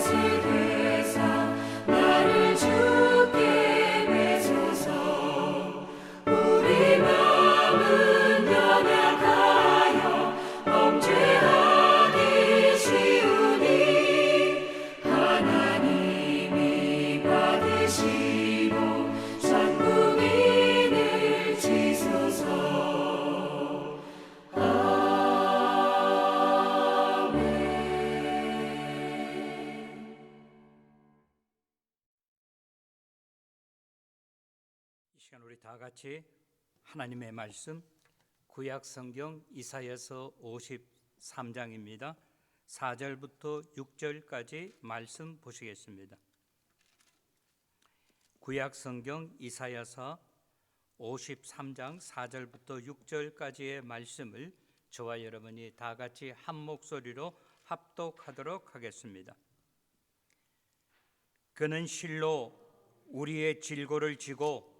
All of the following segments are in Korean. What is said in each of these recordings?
blessed 같이 하나님의 말씀 구약 성경 이사야서 53장입니다. 4절부터 6절까지 말씀 보시겠습니다. 구약 성경 이사야서 53장 4절부터 6절까지의 말씀을 저와 여러분이 다 같이 한 목소리로 합독하도록 하겠습니다. 그는 실로 우리의 질고를 지고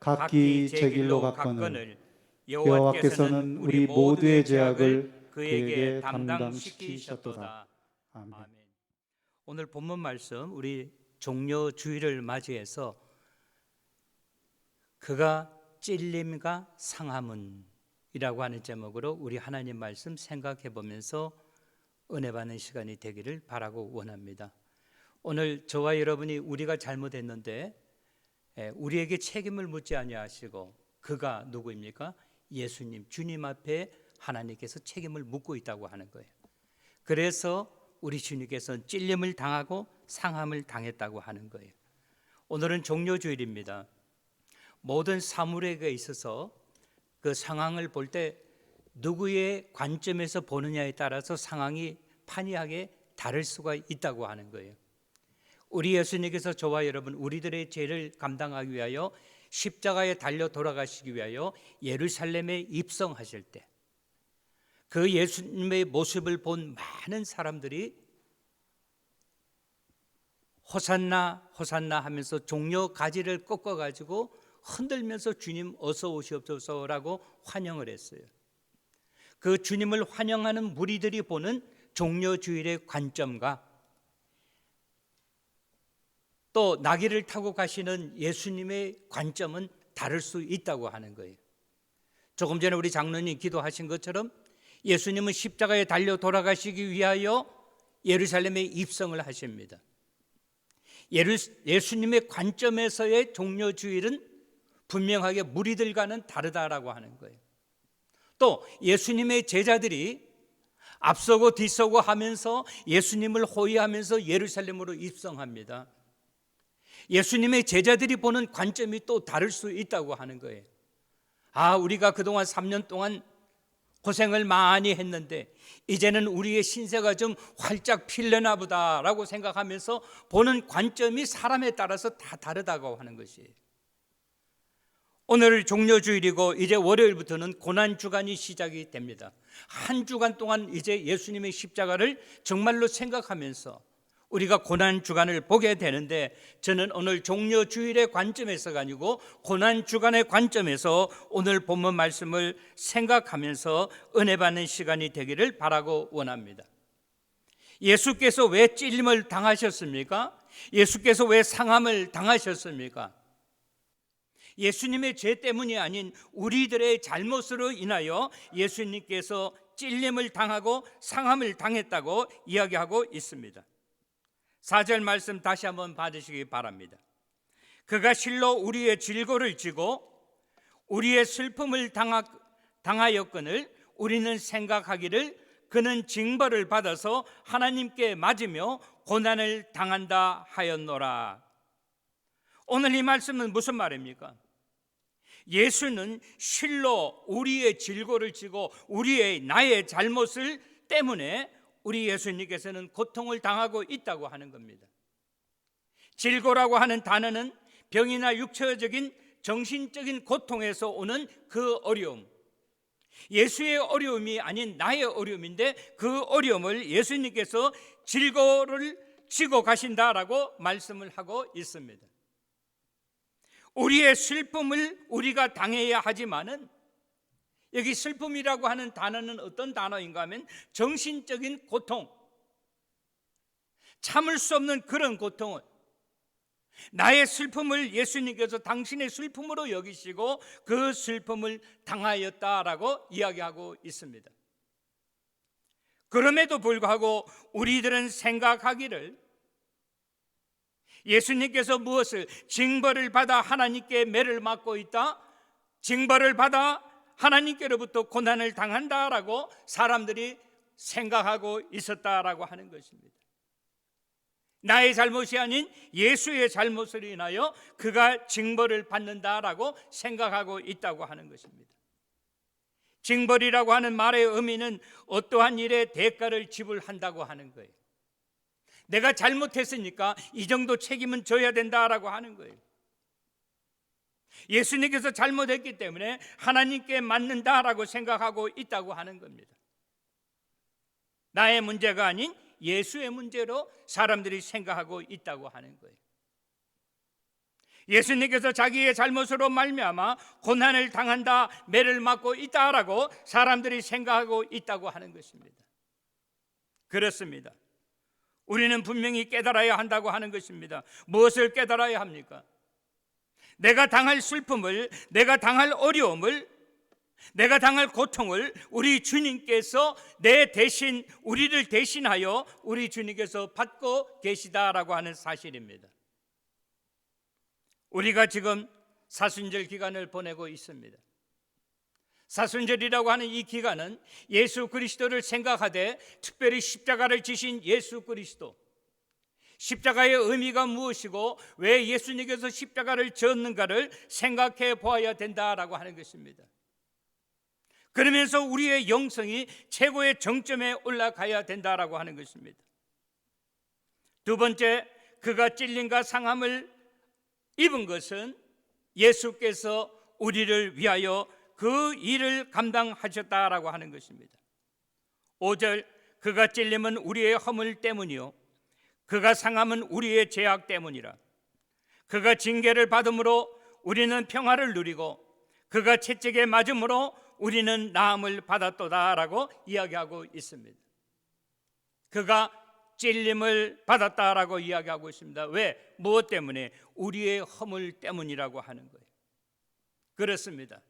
각기 제제 길로 갔거늘 여호와께서는 우리 모두의 죄악을 그에게 담당시키셨도다. 아멘. 오늘 본문 말씀 우리 종료 주일을 맞이해서 그가 찔림과 상함은이라고 하는 제목으로 우리 하나님 말씀 생각해 보면서 은혜 받는 시간이 되기를 바라고 원합니다. 오늘 저와 여러분이 우리가 잘못했는데 예, 우리에게 책임을 묻지 아니하시고 그가 누구입니까? 예수님 주님 앞에 하나님께서 책임을 묻고 있다고 하는 거예요. 그래서 우리 주님께서 찔림을 당하고 상함을 당했다고 하는 거예요. 오늘은 종료 주일입니다. 모든 사물에게 있어서 그 상황을 볼 때 누구의 관점에서 보느냐에 따라서 상황이 판이하게 다를 수가 있다고 하는 거예요. 우리 예수님께서 저와 여러분 우리들의 죄를 감당하기 위하여 십자가에 달려 돌아가시기 위하여 예루살렘에 입성하실 때 그 예수님의 모습을 본 많은 사람들이 호산나 호산나 하면서 종려 가지를 꺾어 가지고 흔들면서 주님 어서 오시옵소서라고 환영을 했어요. 그 주님을 환영하는 무리들이 보는 종려 주일의 관점과 또 나귀를 타고 가시는 예수님의 관점은 다를 수 있다고 하는 거예요. 조금 전에 우리 장로님 기도하신 것처럼 예수님은 십자가에 달려 돌아가시기 위하여 예루살렘에 입성을 하십니다. 예루, 예수님의 관점에서의 종료주일은 분명하게 무리들과는 다르다라고 하는 거예요. 또 예수님의 제자들이 앞서고 뒤서고 하면서 예수님을 호위하면서 예루살렘으로 입성합니다. 예수님의 제자들이 보는 관점이 또 다를 수 있다고 하는 거예요. 아, 우리가 그동안 3년 동안 고생을 많이 했는데 이제는 우리의 신세가 좀 활짝 필려나 보다라고 생각하면서 보는 관점이 사람에 따라서 다 다르다고 하는 것이에요. 오늘 종료주일이고 이제 월요일부터는 고난 주간이 시작이 됩니다. 한 주간 동안 이제 예수님의 십자가를 정말로 생각하면서 우리가 고난 주간을 보게 되는데 저는 오늘 종료 주일의 관점에서가 아니고 고난 주간의 관점에서 오늘 본문 말씀을 생각하면서 은혜 받는 시간이 되기를 바라고 원합니다. 예수께서 왜 찔림을 당하셨습니까? 예수께서 왜 상함을 당하셨습니까? 예수님의 죄 때문이 아닌 우리들의 잘못으로 인하여 예수님께서 찔림을 당하고 상함을 당했다고 이야기하고 있습니다. 4절 말씀 다시 한번 받으시기 바랍니다. 그가 실로 우리의 질고를 지고 우리의 슬픔을 당하, 당하였거늘 우리는 생각하기를 그는 징벌을 받아서 하나님께 맞으며 고난을 당한다 하였노라. 오늘 이 말씀은 무슨 말입니까? 예수는 실로 우리의 질고를 지고 우리의 나의 잘못을 때문에 우리 예수님께서는 고통을 당하고 있다고 하는 겁니다. 질고라고 하는 단어는 병이나 육체적인 정신적인 고통에서 오는 그 어려움. 예수의 어려움이 아닌 나의 어려움인데 그 어려움을 예수님께서 질고를 지고 가신다라고 말씀을 하고 있습니다. 우리의 슬픔을 우리가 당해야 하지만은 여기 슬픔이라고 하는 단어는 어떤 단어인가 하면 정신적인 고통, 참을 수 없는 그런 고통을 나의 슬픔을 예수님께서 당신의 슬픔으로 여기시고 그 슬픔을 당하였다라고 이야기하고 있습니다. 그럼에도 불구하고 우리들은 생각하기를 예수님께서 무엇을 징벌을 받아 하나님께 매를 맞고 있다? 징벌을 받아 하나님께로부터 고난을 당한다라고 사람들이 생각하고 있었다라고 하는 것입니다. 나의 잘못이 아닌 예수의 잘못을 인하여 그가 징벌을 받는다라고 생각하고 있다고 하는 것입니다. 징벌이라고 하는 말의 의미는 어떠한 일에 대가를 지불한다고 하는 거예요. 내가 잘못했으니까 이 정도 책임은 져야 된다라고 하는 거예요. 예수님께서 잘못했기 때문에 하나님께 맞는다라고 생각하고 있다고 하는 겁니다. 나의 문제가 아닌 예수의 문제로 사람들이 생각하고 있다고 하는 거예요. 예수님께서 자기의 잘못으로 말미암아 고난을 당한다, 매를 맞고 있다라고 사람들이 생각하고 있다고 하는 것입니다. 그렇습니다. 우리는 분명히 깨달아야 한다고 하는 것입니다. 무엇을 깨달아야 합니까? 내가 당할 슬픔을, 내가 당할 어려움을, 내가 당할 고통을 우리 주님께서 내 대신, 우리를 대신하여 우리 주님께서 받고 계시다라고 하는 사실입니다. 우리가 지금 사순절 기간을 보내고 있습니다. 사순절이라고 하는 이 기간은 예수 그리스도를 생각하되 특별히 십자가를 지신 예수 그리스도 십자가의 의미가 무엇이고 왜 예수님께서 십자가를 졌는가를 생각해 보아야 된다라고 하는 것입니다. 그러면서 우리의 영성이 최고의 정점에 올라가야 된다라고 하는 것입니다. 두 번째, 그가 찔림과 상함을 입은 것은 예수께서 우리를 위하여 그 일을 감당하셨다라고 하는 것입니다. 5절 그가 찔림은 우리의 허물 때문이요 그가 상함은 우리의 죄악 때문이라 그가 징계를 받음으로 우리는 평화를 누리고 그가 채찍에 맞음으로 우리는 나음을 받았도다라고 이야기하고 있습니다. 그가 찔림을 받았다라고 이야기하고 있습니다. 왜? 무엇 때문에? 우리의 허물 때문이라고 하는 거예요. 그렇습니다.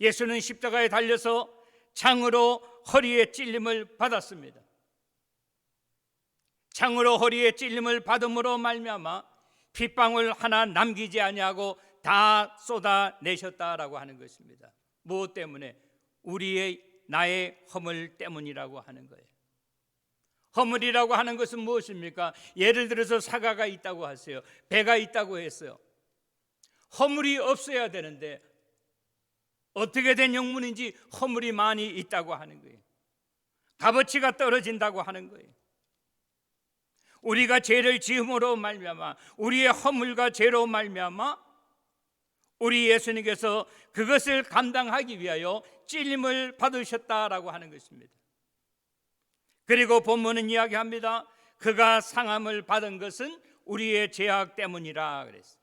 예수는 십자가에 달려서 창으로 허리에 찔림을 받았습니다. 창으로 허리에 찔림을 받음으로 말미암아 핏방울 하나 남기지 아니하고 다 쏟아내셨다라고 하는 것입니다. 무엇 때문에? 우리의 나의 허물 때문이라고 하는 거예요. 허물이라고 하는 것은 무엇입니까? 예를 들어서 사과가 있다고 하세요. 배가 있다고 했어요. 허물이 없어야 되는데 어떻게 된 영문인지 허물이 많이 있다고 하는 거예요. 값어치가 떨어진다고 하는 거예요. 우리가 죄를 지음으로 말미암아 우리의 허물과 죄로 말미암아 우리 예수님께서 그것을 감당하기 위하여 찔림을 받으셨다라고 하는 것입니다. 그리고 본문은 이야기합니다. 그가 상함을 받은 것은 우리의 죄악 때문이라 그랬어요.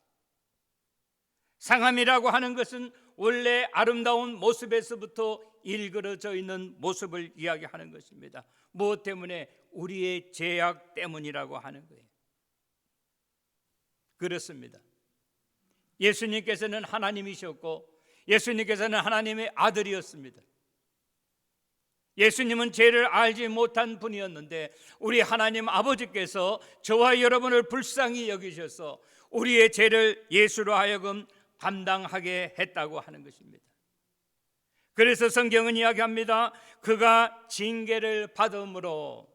상함이라고 하는 것은 원래 아름다운 모습에서부터 일그러져 있는 모습을 이야기하는 것입니다. 무엇 때문에 우리의 죄악 때문이라고 하는 거예요. 그렇습니다. 예수님께서는 하나님이셨고 예수님께서는 하나님의 아들이었습니다. 예수님은 죄를 알지 못한 분이었는데 우리 하나님 아버지께서 저와 여러분을 불쌍히 여기셔서 우리의 죄를 예수로 하여금 감당하게 했다고 하는 것입니다. 그래서 성경은 이야기합니다. 그가 징계를 받음으로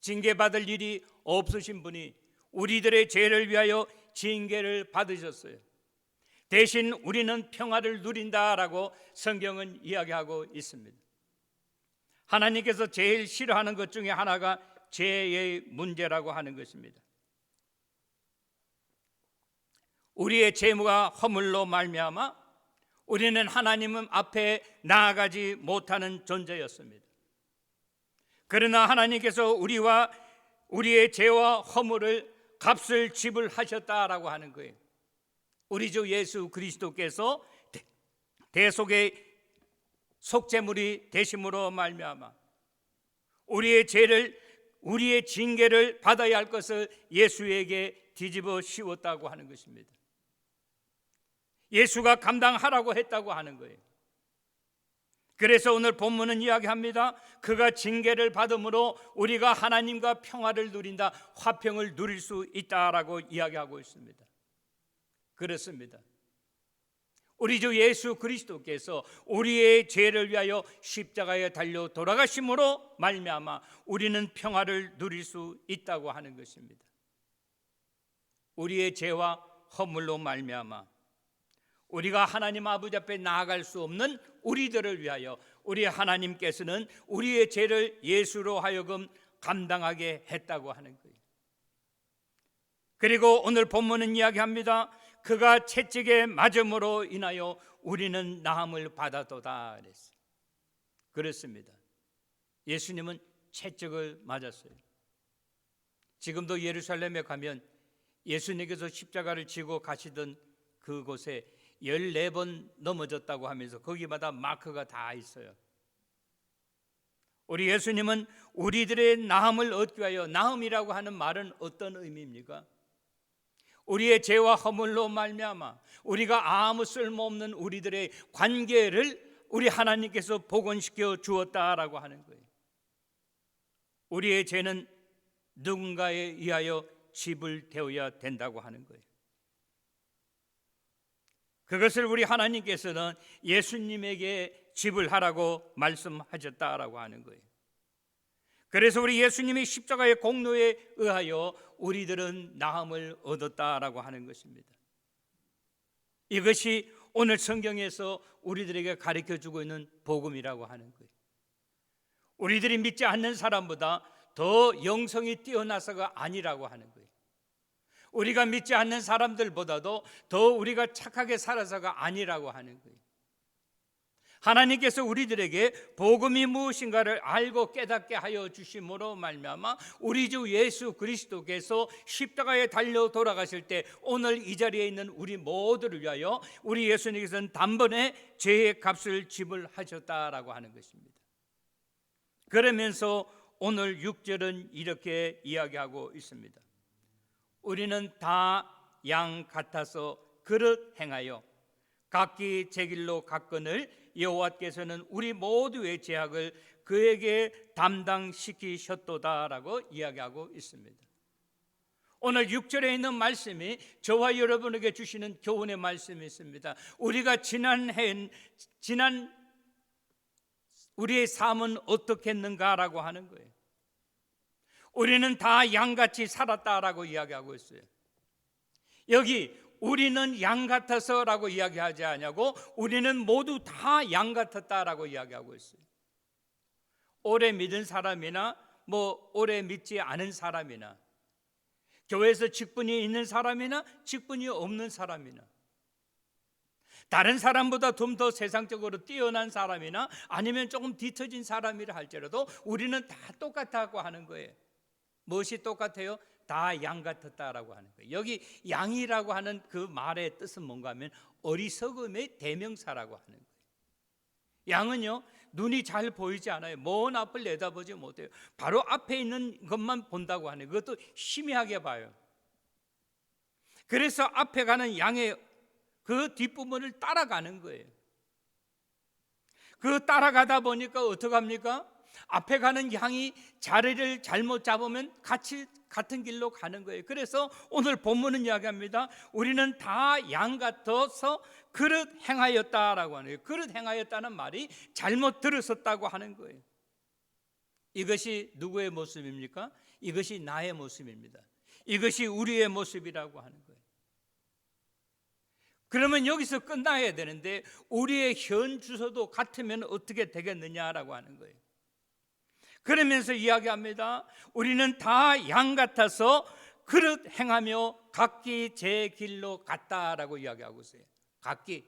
징계받을 일이 없으신 분이 우리들의 죄를 위하여 징계를 받으셨어요. 대신 우리는 평화를 누린다라고 성경은 이야기하고 있습니다. 하나님께서 제일 싫어하는 것 중에 하나가 죄의 문제라고 하는 것입니다. 우리의 죄무가 허물로 말미암아 우리는 하나님 앞에 나아가지 못하는 존재였습니다. 그러나 하나님께서 우리와 우리의 죄와 허물을 값을 지불하셨다라고 하는 거예요. 우리 주 예수 그리스도께서 대속의 속죄물이 되심으로 말미암아 우리의 죄를 우리의 징계를 받아야 할 것을 예수에게 뒤집어 씌웠다고 하는 것입니다. 예수가 감당하라고 했다고 하는 거예요. 그래서 오늘 본문은 이야기합니다. 그가 징계를 받음으로 우리가 하나님과 평화를 누린다, 화평을 누릴 수 있다라고 이야기하고 있습니다. 그렇습니다. 우리 주 예수 그리스도께서 우리의 죄를 위하여 십자가에 달려 돌아가심으로 말미암아 우리는 평화를 누릴 수 있다고 하는 것입니다. 우리의 죄와 허물로 말미암아 우리가 하나님 아버지 앞에 나아갈 수 없는 우리들을 위하여 우리 하나님께서는 우리의 죄를 예수로 하여금 감당하게 했다고 하는 거예요. 그리고 오늘 본문은 이야기합니다. 그가 채찍에 맞음으로 인하여 우리는 나음을 받아도다 그랬어요. 그렇습니다. 예수님은 채찍을 맞았어요. 지금도 예루살렘에 가면 예수님께서 십자가를 지고 가시던 그곳에 14번 넘어졌다고 하면서 거기마다 마크가 다 있어요. 우리 예수님은 우리들의 나음을 얻기 위하여 나음이라고 하는 말은 어떤 의미입니까? 우리의 죄와 허물로 말미암아 우리가 아무 쓸모없는 우리들의 관계를 우리 하나님께서 복원시켜 주었다라고 하는 거예요. 우리의 죄는 누군가에 의하여 지불되어야 된다고 하는 거예요. 그것을 우리 하나님께서는 예수님에게 지불하라고 말씀하셨다라고 하는 거예요. 그래서 우리 예수님이 십자가의 공로에 의하여 우리들은 나음을 얻었다라고 하는 것입니다. 이것이 오늘 성경에서 우리들에게 가르쳐 주고 있는 복음이라고 하는 거예요. 우리들이 믿지 않는 사람보다 더 영성이 뛰어나서가 아니라고 하는 거예요. 우리가 믿지 않는 사람들보다도 더 우리가 착하게 살아서가 아니라고 하는 거예요. 하나님께서 우리들에게 복음이 무엇인가를 알고 깨닫게 하여 주심으로 말미암아 우리 주 예수 그리스도께서 십자가에 달려 돌아가실 때 오늘 이 자리에 있는 우리 모두를 위하여 우리 예수님께서는 단번에 죄의 값을 지불하셨다라고 하는 것입니다. 그러면서 오늘 6절은 이렇게 이야기하고 있습니다. 우리는 다 양 같아서 그릇 행하여 각기 제 길로 갔건을 여호와께서는 우리 모두의 죄악을 그에게 담당시키셨도다라고 이야기하고 있습니다. 오늘 6절에 있는 말씀이 저와 여러분에게 주시는 교훈의 말씀이 있습니다. 우리가 지난 해 지난 우리의 삶은 어떻겠는가라고 하는 거예요. 우리는 다 양같이 살았다라고 이야기하고 있어요. 여기 우리는 양 같아서라고 이야기하지 않냐고 우리는 모두 다 양 같았다라고 이야기하고 있어요. 오래 믿은 사람이나 뭐 오래 믿지 않은 사람이나 교회에서 직분이 있는 사람이나 직분이 없는 사람이나 다른 사람보다 좀 더 세상적으로 뛰어난 사람이나 아니면 조금 뒤처진 사람이라 할지라도 우리는 다 똑같다고 하는 거예요. 무엇이 똑같아요? 다 양 같았다라고 하는 거예요. 여기 양이라고 하는 그 말의 뜻은 뭔가 하면 어리석음의 대명사라고 하는 거예요. 양은요, 눈이 잘 보이지 않아요. 먼 앞을 내다보지 못해요. 바로 앞에 있는 것만 본다고 거예요. 그것도 희미하게 봐요. 그래서 앞에 가는 양의 그 뒷부분을 따라가는 거예요. 그 따라가다 보니까 어떡합니까? 앞에 가는 양이 자리를 잘못 잡으면 같이 같은 길로 가는 거예요. 그래서 오늘 본문은 이야기합니다. 우리는 다 양 같아서 그릇 행하였다라고 하는 거예요. 그릇 행하였다는 말이 잘못 들었었다고 하는 거예요. 이것이 누구의 모습입니까? 이것이 나의 모습입니다. 이것이 우리의 모습이라고 하는 거예요. 그러면 여기서 끝나야 되는데 우리의 현 주소도 같으면 어떻게 되겠느냐라고 하는 거예요. 그러면서 이야기합니다. 우리는 다 양 같아서 그릇 행하며 각기 제 길로 갔다라고 이야기하고 있어요. 각기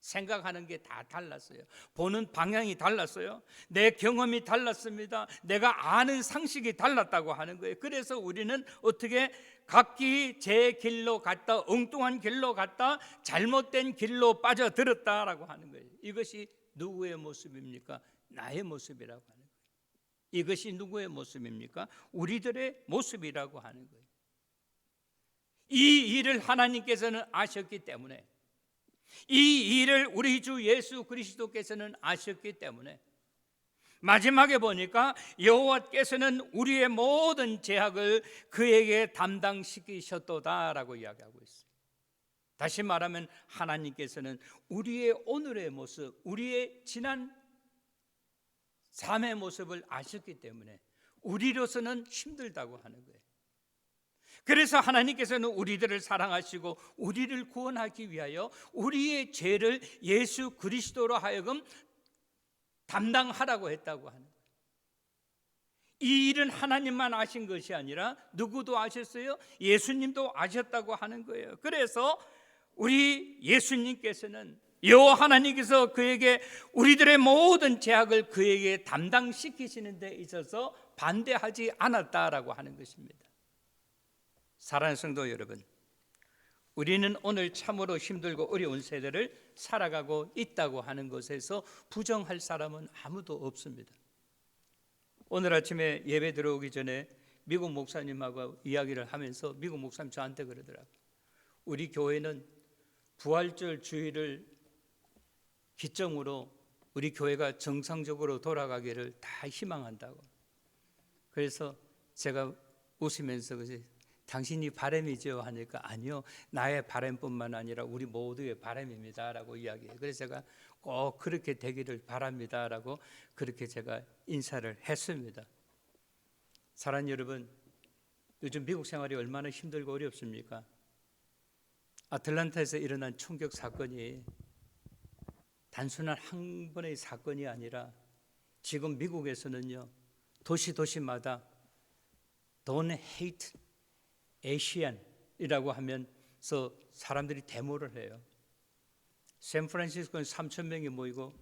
생각하는 게 다 달랐어요. 보는 방향이 달랐어요. 내 경험이 달랐습니다. 내가 아는 상식이 달랐다고 하는 거예요. 그래서 우리는 어떻게 각기 제 길로 갔다, 엉뚱한 길로 갔다, 잘못된 길로 빠져들었다라고 하는 거예요. 이것이 누구의 모습입니까? 나의 모습이라고. 이것이 누구의 모습입니까? 우리들의 모습이라고 하는 거예요. 이 일을 하나님께서는 아셨기 때문에 이 일을 우리 주 예수 그리스도께서는 아셨기 때문에 마지막에 보니까 여호와께서는 우리의 모든 죄악을 그에게 담당시키셨도다라고 이야기하고 있어요. 다시 말하면 하나님께서는 우리의 오늘의 모습, 우리의 지난 삶의 모습을 아셨기 때문에 우리로서는 힘들다고 하는 거예요. 그래서 하나님께서는 우리들을 사랑하시고 우리를 구원하기 위하여 우리의 죄를 예수 그리스도로 하여금 담당하라고 했다고 하는. 이 일은 하나님만 아신 것이 아니라 누구도 아셨어요? 예수님도 아셨다고 하는 거예요. 그래서 우리 예수님께서는 여호와 하나님께서 그에게 우리들의 모든 죄악을 그에게 담당시키시는 데 있어서 반대하지 않았다라고 하는 것입니다. 사랑하는 성도 여러분, 우리는 오늘 참으로 힘들고 어려운 세대를 살아가고 있다고 하는 것에서 부정할 사람은 아무도 없습니다. 오늘 아침에 예배 들어오기 전에 미국 목사님하고 이야기를 하면서 미국 목사님 저한테 그러더라고요. 우리 교회는 부활절 주일을 기점으로 우리 교회가 정상적으로 돌아가기를 다 희망한다고. 그래서 제가 웃으면서 그지 당신이 바람이죠 하니까 아니요 나의 바람뿐만 아니라 우리 모두의 바람입니다라고 이야기해요. 그래서 제가 꼭 그렇게 되기를 바랍니다라고 그렇게 제가 인사를 했습니다. 사랑 여러분, 요즘 미국 생활이 얼마나 힘들고 어렵습니까? 아틀란타에서 일어난 총격 사건이 단순한 한 번의 사건이 아니라 지금 미국에서는요 도시 도시마다 Don't hate Asian이라고 하면서 사람들이 데모를 해요. 샌프란시스코는 3천 명이 모이고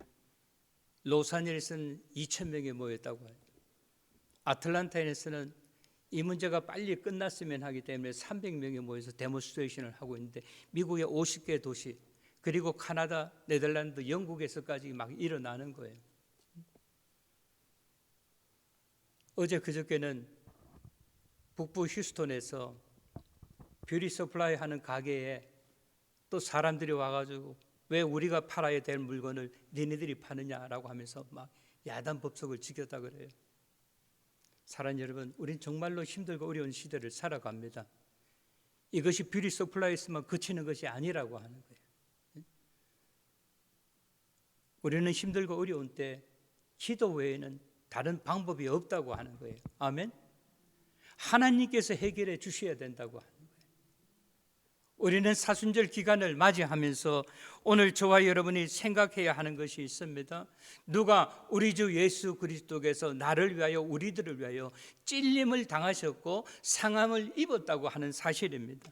로사닐에서는 2천 명이 모였다고 해요. 아틀란타에서는 이 문제가 빨리 끝났으면 하기 때문에 300명이 모여서 데모스트레이션을 하고 있는데 미국의 50개 도시 그리고 카나다, 네덜란드, 영국에서까지 막 일어나는 거예요. 어제 그저께는 북부 휴스톤에서 뷰리 서플라이 하는 가게에 또 사람들이 와가지고 왜 우리가 팔아야 될 물건을 니네들이 파느냐라고 하면서 막 야단 법석을 지켰다 그래요. 사랑 여러분, 우린 정말로 힘들고 어려운 시대를 살아갑니다. 이것이 뷰리 서플라이에서만 그치는 것이 아니라고 하는 거예요. 우리는 힘들고 어려운 때 기도 외에는 다른 방법이 없다고 하는 거예요. 아멘. 하나님께서 해결해 주셔야 된다고 하는 거예요. 우리는 사순절 기간을 맞이하면서 오늘 저와 여러분이 생각해야 하는 것이 있습니다. 누가 우리 주 예수 그리스도께서 나를 위하여 우리들을 위하여 찔림을 당하셨고 상함을 입었다고 하는 사실입니다.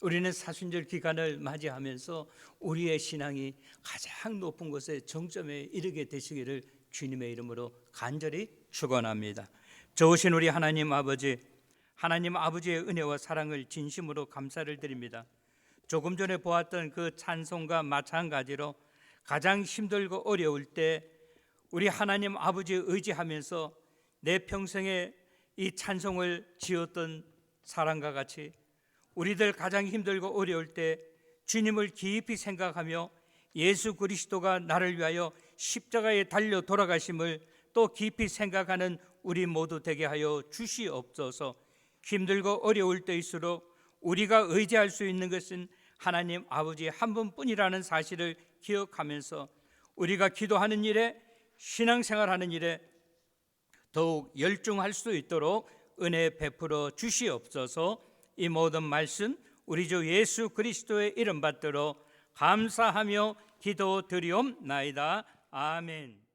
우리는 사순절 기간을 맞이하면서 우리의 신앙이 가장 높은 곳에 정점에 이르게 되시기를 주님의 이름으로 간절히 축원합니다. 좋으신 우리 하나님 아버지 하나님 아버지의 은혜와 사랑을 진심으로 감사를 드립니다. 조금 전에 보았던 그 찬송과 마찬가지로 가장 힘들고 어려울 때 우리 하나님 아버지 의지하면서 내 평생에 이 찬송을 지었던 사람과 같이 우리들 가장 힘들고 어려울 때 주님을 깊이 생각하며 예수 그리스도가 나를 위하여 십자가에 달려 돌아가심을 또 깊이 생각하는 우리 모두 되게 하여 주시옵소서. 힘들고 어려울 때일수록 우리가 의지할 수 있는 것은 하나님 아버지 한 분뿐이라는 사실을 기억하면서 우리가 기도하는 일에 신앙생활하는 일에 더욱 열중할 수 있도록 은혜 베풀어 주시옵소서. 이 모든 말씀 우리 주 예수 그리스도의 이름 받들어 감사하며 기도드리옵나이다. 아멘.